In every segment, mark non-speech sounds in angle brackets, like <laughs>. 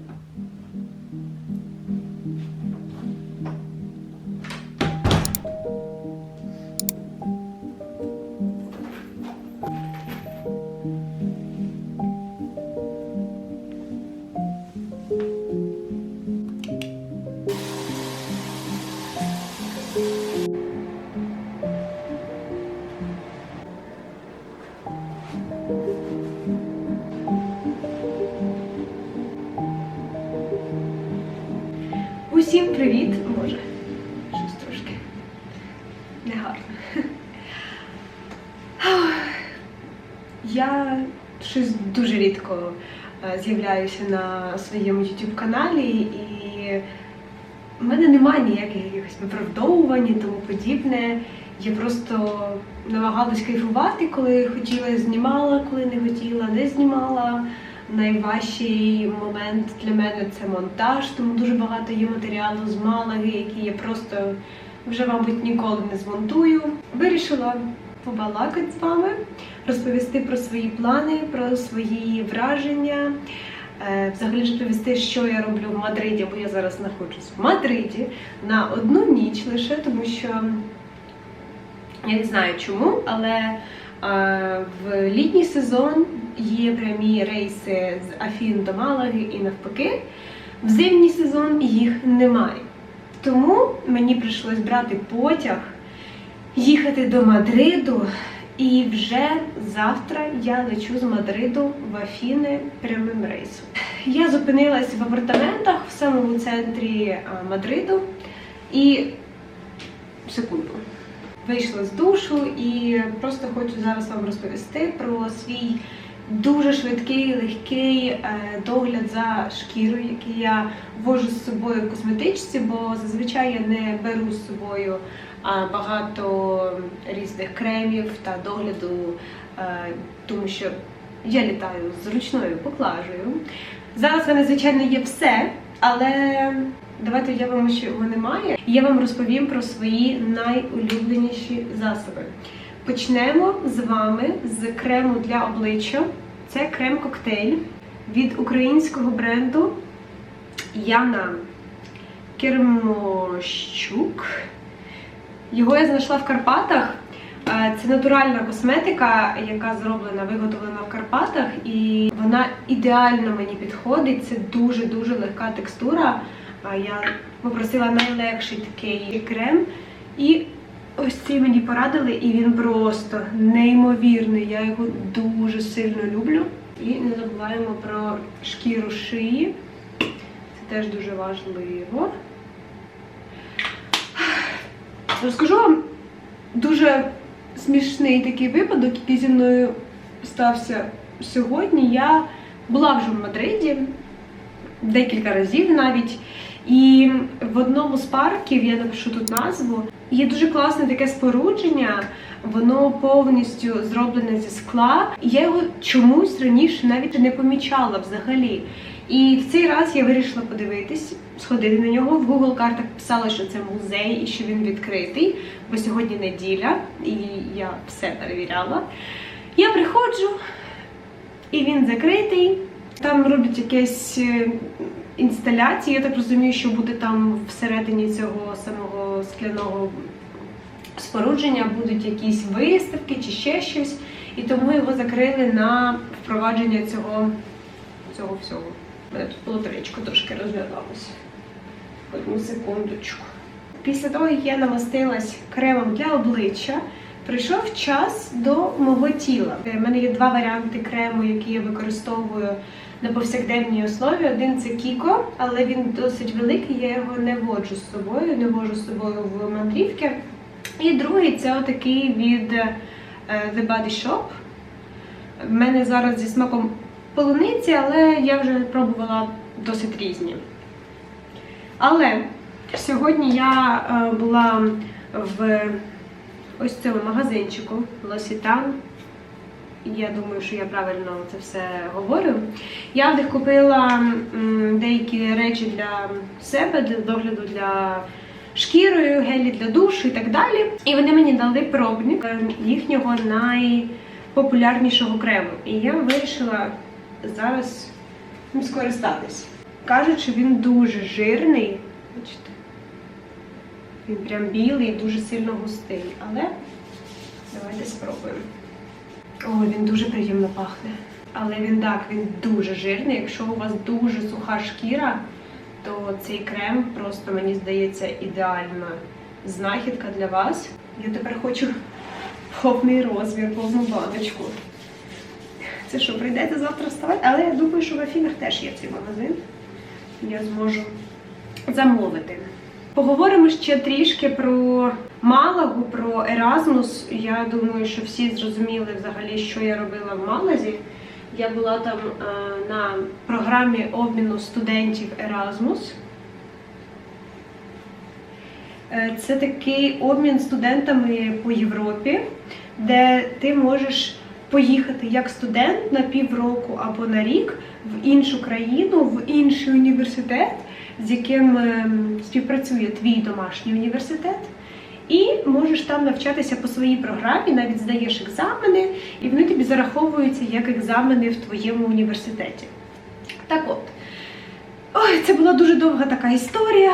Mm-hmm. Рідко е, з'являюся на своєму YouTube каналі, і в мене немає ніяких якихось виправдовувань і тому подібне. Я просто намагалась кайфувати, коли хотіла, знімала, коли не хотіла, не знімала. Найважчий момент для мене це монтаж, тому дуже багато є матеріалу з Малаги, який я просто вже, мабуть, ніколи не змонтую. Вирішила побалакати з вами, розповісти про свої плани, про свої враження. е, Взагалі розповісти, що я роблю в Мадриді, бо я зараз знаходжусь в Мадриді на одну ніч лише, тому що я не знаю чому, але е, в літній сезон є прямі рейси з Афін до Малаги і навпаки. В зимній сезон їх немає. Тому мені прийшлось брати потяг, їхати до Мадриду, і вже завтра я лечу з Мадриду в Афіни прямим рейсом. Я зупинилась в апартаментах в самому центрі Мадриду і секунду. Вийшла з душу і просто хочу зараз вам розповісти про свій дуже швидкий, легкий е, догляд за шкірою, який я вожу з собою в косметичці, бо зазвичай я не беру з собою багато різних кремів та догляду, е, тому що я літаю з ручною поклажею. Зараз в мене, звичайно, є все, але давайте я вам ще його немає. Я вам розповім про свої найулюбленіші засоби. Почнемо з вами з крему для обличчя. Це крем-коктейль від українського бренду Яна Кермощук. Його я знайшла в Карпатах. Е, Це натуральна косметика, яка зроблена, виготовлена в Карпатах, і вона ідеально мені підходить. Це дуже-дуже легка текстура. Я попросила найлегший такий крем. І ось цей мені порадили, і він просто неймовірний. Я його дуже сильно люблю. І не забуваємо про шкіру шиї. Це теж дуже важливо. Розкажу вам дуже смішний такий випадок, який зі мною стався сьогодні. Я була вже в Мадриді декілька разів навіть. І в одному з парків, я напишу тут назву, є дуже класне таке спорудження, воно повністю зроблене зі скла. Я його чомусь раніше навіть не помічала взагалі. І в цей раз я вирішила подивитись, сходити на нього. В Google картах писала, що це музей і що він відкритий, бо сьогодні неділя, і я все перевіряла. Я приходжу, і він закритий. Там роблять якесь е, інсталяції. Я так розумію, що буде там всередині цього самого скляного спорудження будуть якісь виставки чи ще щось. І тому його закрили на впровадження цього, цього всього. У тут полотенечко трошки розглядалося. Одну секундочку. Після того, як я намастилась кремом для обличчя, прийшов час до мого тіла. У мене є два варіанти крему, які я використовую на повсякденній основі. Один це Кіко, але він досить великий, я його не воджу з собою, не вожу з собою в мандрівки. І другий це отакий від е, The Body Shop. В мене зараз зі смаком полуниці, але я вже пробувала досить різні. Але сьогодні я е, була в ось цьому магазинчику L'Occitane. Я думаю, що я правильно це все говорю. Я в них купила деякі речі для себе, для догляду для шкірою, гелі для душу і так далі. І вони мені дали пробник е, їхнього найпопулярнішого крему. І я вирішила зараз ним скористатись. Кажуть, що він дуже жирний. Бачите? Він прям білий, і дуже сильно густий. Але давайте спробуємо. О, він дуже приємно пахне. Але він так, він дуже жирний. Якщо у вас дуже суха шкіра, то цей крем просто, мені здається, ідеальна знахідка для вас. Я тепер хочу <laughs> повний розмір, повну баночку. Це що, прийдете завтра вставати? Але я думаю, що в Афінах теж є цей магазин. Я зможу замовити. Поговоримо ще трішки про Малагу, про Еразмус. Я думаю, що всі зрозуміли взагалі, що я робила в Малазі. Я була там е, на програмі обміну студентів Еразмус. Е, Це такий обмін студентами по Європі, де ти можеш поїхати як студент на півроку або на рік в іншу країну, в інший університет, з яким ем, співпрацює твій домашній університет. І можеш там навчатися по своїй програмі, навіть здаєш екзамени, і вони тобі зараховуються як екзамени в твоєму університеті. Так от, ой, це була дуже довга така історія.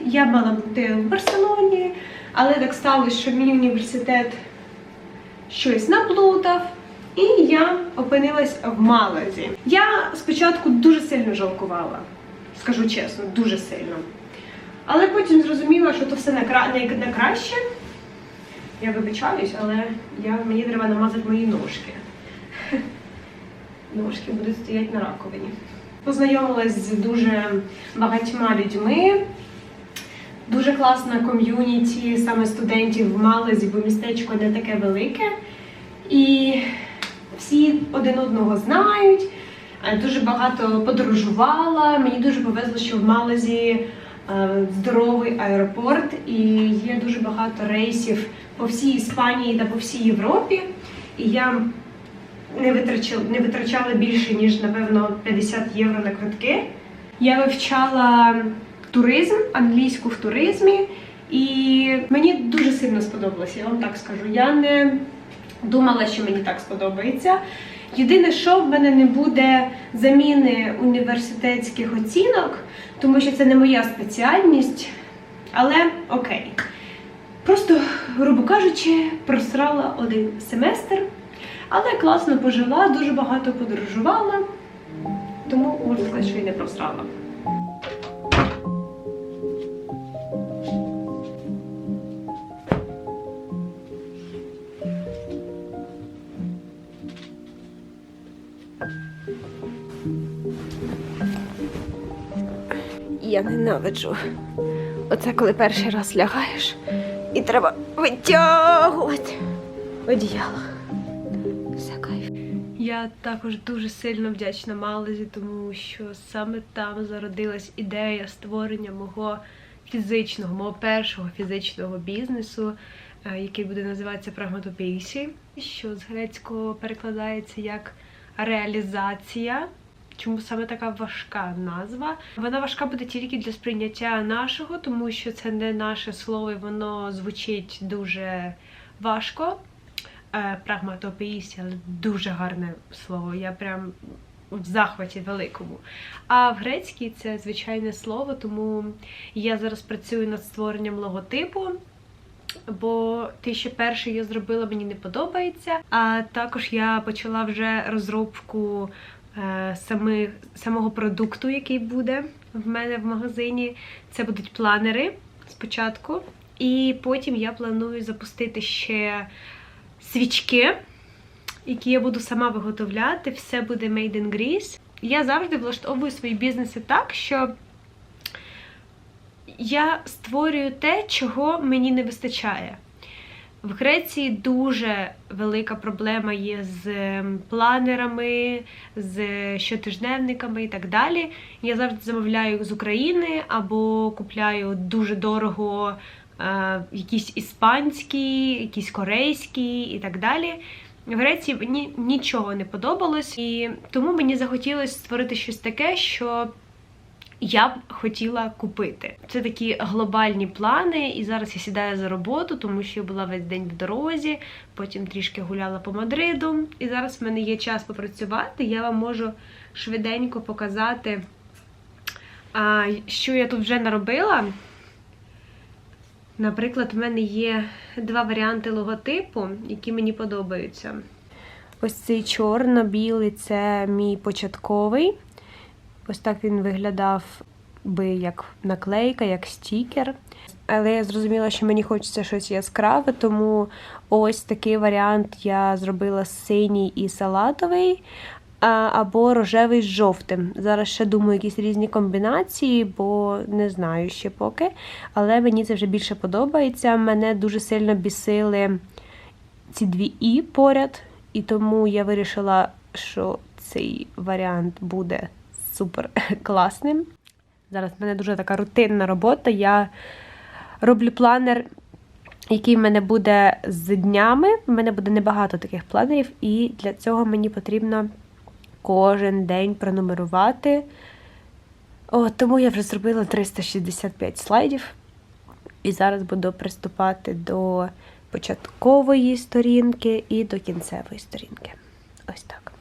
Я мала бути в Барселоні, але так сталося, що мій університет щось наплутав, і я опинилась в Малазі. Я спочатку дуже сильно жалкувала, скажу чесно, дуже сильно. Але потім зрозуміла, що то все на, кра... на краще. Я вибачаюсь, але я... мені треба намазати мої ножки. Ножки будуть стояти на раковині. Познайомилась з дуже багатьма людьми. Дуже класна ком'юніті саме студентів в Малезі, бо містечко не таке велике. І всі один одного знають. Е, Дуже багато подорожувала. Мені дуже повезло, що в Малезі е, здоровий аеропорт, і є дуже багато рейсів по всій Іспанії та по всій Європі. І я не витрачала, не витрачала більше, ніж, напевно, 50 євро на квитки. Я вивчала туризм, англійську в туризмі, і мені дуже сильно сподобалося, я вам так скажу. Я не думала, що мені так сподобається. Єдине, що в мене не буде заміни університетських оцінок, тому що це не моя спеціальність. Але окей. Просто, грубо кажучи, просрала один семестр, але класно пожила, дуже багато подорожувала, тому можна сказати, що і не просрала. Я ненавиджу. Оце коли перший раз лягаєш і треба витягувати одіяло. Все кайф. Я також дуже сильно вдячна Малезі, тому що саме там зародилась ідея створення мого фізичного, мого першого фізичного бізнесу, е, який буде називатися Прагматопейсі, що з грецького перекладається як реалізація. Чому саме така важка назва? Вона важка буде тільки для сприйняття нашого, тому що це не наше слово, і воно звучить дуже важко. Е, але дуже гарне слово. Я прям в захваті великому. А в грецькій це звичайне слово, тому я зараз працюю над створенням логотипу. Бо те, що перше я зробила, мені не подобається. А також я почала вже розробку е, сами, самого продукту, який буде в мене в магазині. Це будуть планери спочатку. І потім я планую запустити ще свічки, які я буду сама виготовляти. Все буде made in Greece. Я завжди влаштовую свої бізнеси так, що я створюю те, чого мені не вистачає. В Греції дуже велика проблема є з ем, планерами, з щотижневниками і так далі. Я завжди замовляю з України або купляю дуже дорого е, якісь іспанські, якісь корейські і так далі. В Греції мені нічого не подобалось, і тому мені захотілося створити щось таке, що я б хотіла купити. Це такі глобальні плани, і зараз я сідаю за роботу, тому що я була весь день в дорозі, потім трішки гуляла по Мадриду. І зараз в мене є час попрацювати. Я вам можу швиденько показати що я тут вже наробила? Наприклад, в мене є два варіанти логотипу, які мені подобаються. Ось цей чорно-білий це мій початковий. Ось так він виглядав би як наклейка, як стікер. Але я зрозуміла, що мені хочеться щось яскраве, тому ось такий варіант я зробила синій і салатовий, або рожевий з жовтим. Зараз ще думаю якісь різні комбінації, бо не знаю ще поки. Але мені це вже більше подобається. Мене дуже сильно бісили ці дві і поряд, і тому я вирішила, що цей варіант буде супер <laughs> класним. Зараз в мене дуже така рутинна робота. Я роблю планер, який в мене буде з днями. В мене буде небагато таких планерів, і для цього мені потрібно кожен день пронумерувати. О, тому я вже зробила 365 слайдів. І зараз буду приступати до початкової сторінки і до кінцевої сторінки. Ось так.